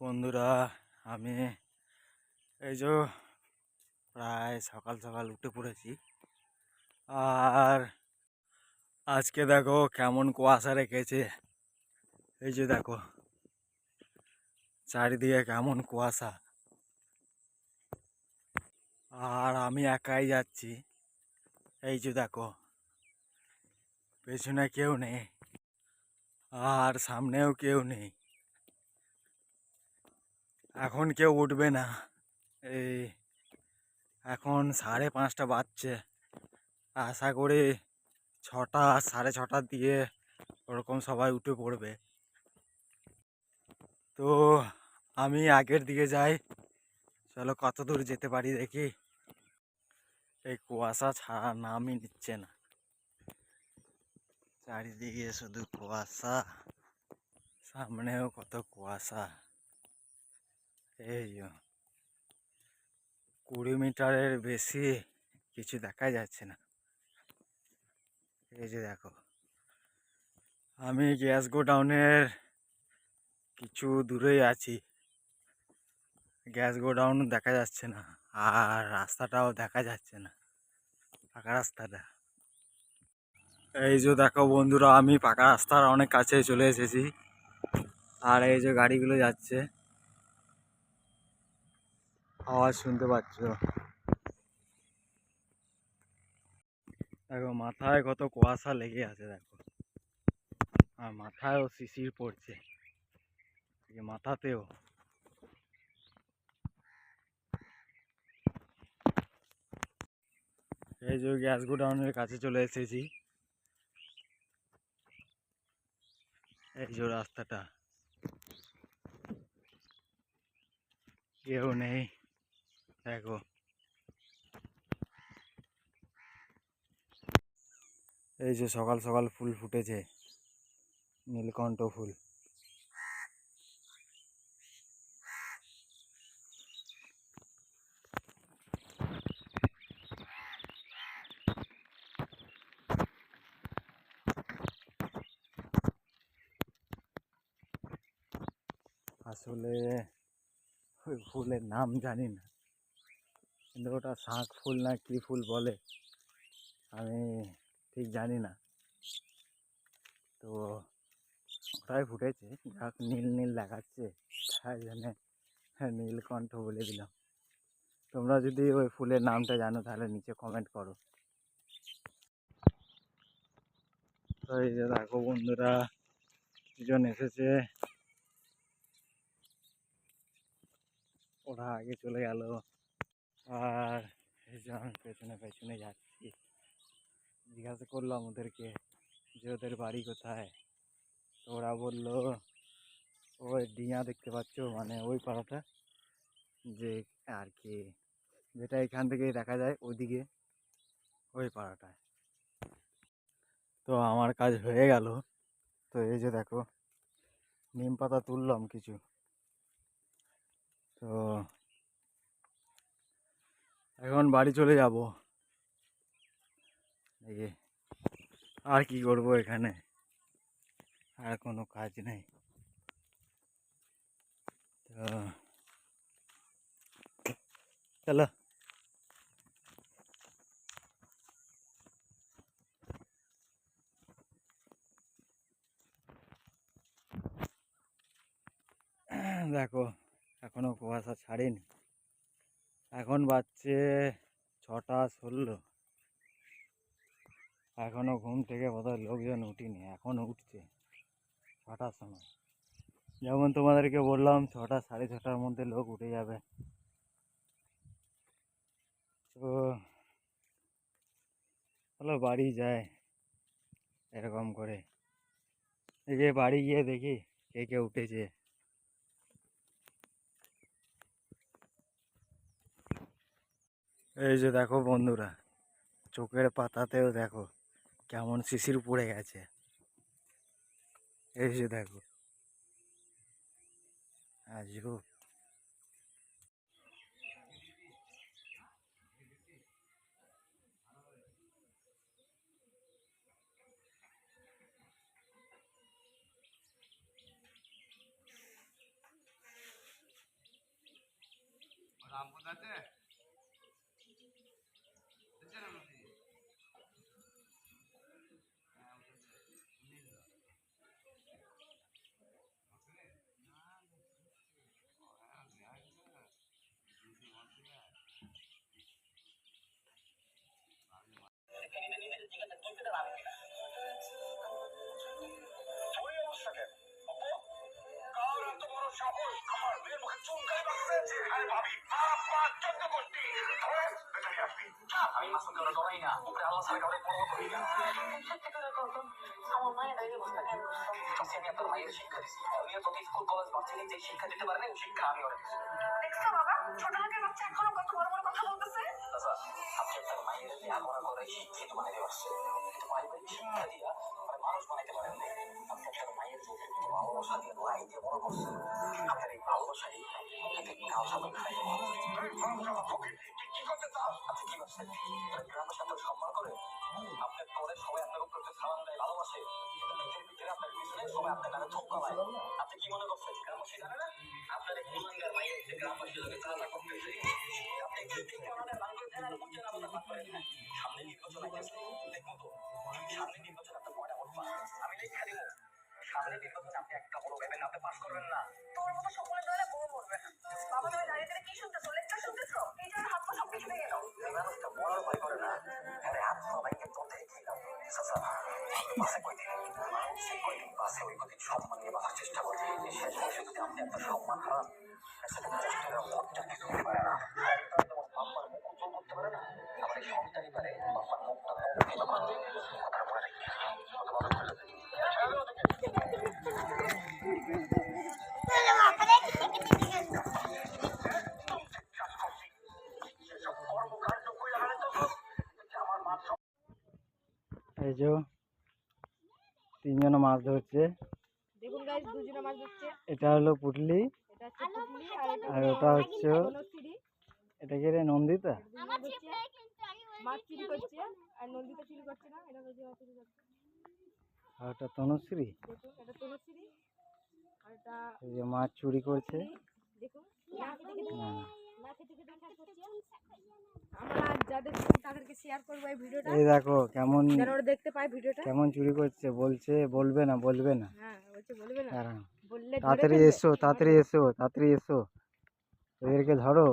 বন্ধুরা, আমি এই যে প্রায় সকাল সকাল উঠে পড়েছি। আর আজকে দেখো কেমন কুয়াশা রেখেছে। এই যে দেখো, চারিদিকে কেমন কুয়াশা। আর আমি একাই যাচ্ছি। এই যে দেখো, পেছনে কেউ নেই, আর সামনেও কেউ নেই। এখন কেউ উঠবে না। এই এখন সাড়ে পাঁচটা বাজছে। আশা করি ছটা, সাড়ে ছটার দিয়ে ওরকম সবাই উঠে পড়বে। তো আমি আগের দিকে যাই। চলো কত দূর যেতে পারি দেখি। এই কুয়াশা ছাড়া নামই নিচ্ছে না। চারিদিকে শুধু কুয়াশা। সামনেও কত কুয়াশা। এই কুড়ি মিটারের বেশি কিছু দেখা যাচ্ছে না। এই যে দেখো। আমি গ্যাস গোডাউনের কিছু দূরেই আছি। গ্যাস গোডাউন দেখা যাচ্ছে না আর রাস্তাটাও দেখা যাচ্ছে না। পাকা রাস্তাটা। এই যে দেখো বন্ধুরা, আমি পাকা রাস্তার অনেক কাছে চলে এসেছি। আর এই যে গাড়িগুলো যাচ্ছে। আওয়াজ শুনতে পাচ্ছ? দেখো, মাথায় কত কুয়াশা লেগে আছে, দেখো। আর মাথায়ও শিশির পড়ছে। মাথাতেও। এই যে গ্যাস গোডাউনের কাছে চলে এসেছি। এই যে রাস্তাটা। কেউ নেই। দেখো। এই যে সকাল সকাল ফুল ফুটেছে, নীলকণ্ঠ ফুল। আসলে ওই ফুলের নাম জানি না। কিন্তু ওটা শাঁখ ফুল না কী ফুল বলে, আমি ঠিক জানি না। তো ওটাই ফুটেছে, যাক নীল নীল দেখাচ্ছে, তাই জন্যে নীলকণ্ঠ বলে দিলাম। তোমরা যদি ওই ফুলের নামটা জানো তাহলে নিচে কমেন্ট করো। তো এই যে দেখো বন্ধুরা, দুজন এসেছে। ওরা আগে চলে গেল। আর এই যে আমি পেছনে পেছনে যাচ্ছি। জিজ্ঞাসা করলাম ওদেরকে যে ওদের বাড়ি কোথায়? তো ওরা বলল, ওই ডিঙা দেখতে পাচ্ছ? মানে ওই পাড়াটা। যে আর কি, যেটা এখান থেকে দেখা যায় ওইদিকে, ওই পাড়াটায়। তো আমার কাজ হয়ে গেল। তো এই যে দেখো, নিম পাতা তুললাম কিছু। তো এখন বাড়ি চলে যাব। এই যে, আর কি করব এখানে? আর কোনো কাজ নেই। তো চলো। দেখো এখনও কুয়াশা ছাড়েনি। এখন বাজছে ছটা ষোলো। এখনও ঘুম থেকে বোধহয় লোকজন উঠিনি, এখনও উঠছে ছটার সময়। যেমন তোমাদেরকে বললাম, ছটা, সাড়ে ছটার মধ্যে লোক উঠে যাবে। তো চলো বাড়ি যায় এরকম করে। এই যে বাড়ি গিয়ে দেখি কে কে উঠেছে। এই যে দেখো বন্ধুরা, চোখের পাতাতেও দেখো কেমন শিশির পড়ে গেছে। এই যে দেখো আজও মাসুম ডরাই না উপরে আল্লাহ ছাড়া কাউকে বড় বড় করি না আমার মায়ের এই অবস্থা কেন আমি আপনার মায়ের শিক্ষা দিচ্ছি উনিও তোকে স্কুল কলেজ ভার্সিটি যে শিক্ষা দিতে পারেন ওই শিক্ষা আমি ওরা দেখছ বাবা ছোট লোকের বাচ্চা এখনও কত বড় বড় কথা বলতেছে আপনি আপনার মায়ের লেখাপড়া করে শিক্ষিত বানাইতে পারছে কিন্তু পারিবারিক শিক্ষা দিয়া মানে মানুষ বানাইতে পারেন না আপনি আপনার মায়ের যে ভালোবাসা দিয়ে লাই দিয়ে বড় করছেন আপনার এই ভালোবাসাই আপনাকে কাল সাথে খাই কি করতে চাও আপনি কি ভাবছেন গ্রামের সাথে সম্মান করে আপনার পরে সবাই আপনার উপর সালাম দেয় ভালোবাসে মনে করছেন সামনে নির্বাচন আপনার আমি লেখা দিব সামনে নির্বাচন আপনি একটা বড় ভেবেন আপনি পাস করবেন না তোর মতো সকলের দলে বউ মরবে না বাবা তুমি দাঁড়িয়ে দাঁড়িয়ে কি শুনতেছো লেকচার শুনতেছো এই জন্য হাত পা সব কিছু ভেঙে দাও এই মানুষটা বলার ভয় করে না আরে হাত সবাইকে পথে খেলাম চাচা বাসে কয়দিন সে কয়দিন বাসে ওই কদিন সম্মান নিয়ে বাঁচার চেষ্টা করছে শেষ বয়সে যদি আপনি আপনার সম্মান হারান সেটা মুখটা কিছু পারে বাপ্পার আমার এই পারে বাপ্পার মুখটা এই যে তিনজনে মাছ ধরছে। দেখুন গাইস দুজনে মাছ ধরছে। এটা হলো পুটলি। এটা হচ্ছে পুটলি আর এটা ওটা হচ্ছে এটা কি রে নন্দিতা? মাছ চুরি করছে আর নন্দিতা চুরি করছে না এটা চুরি করছে। আর ওটা তনুশ্রী। এটা তনুশ্রী আর এটা এই যে মাছ চুরি করছে। দেখুন। হ্যাঁ। আমরা যাদের শেয়ার করব এই ভিডিওটা। এই দেখো কেমন যেন ওরা দেখতে পায় ভিডিওটা। কেমন চুরি করছে বলছে বলবে না বলবে না। হ্যাঁ বলছে বলবে না। বললে তাড়াতাড়ি এসো তাড়াতাড়ি এসো তাড়াতাড়ি এসো। এদেরকে ধরো।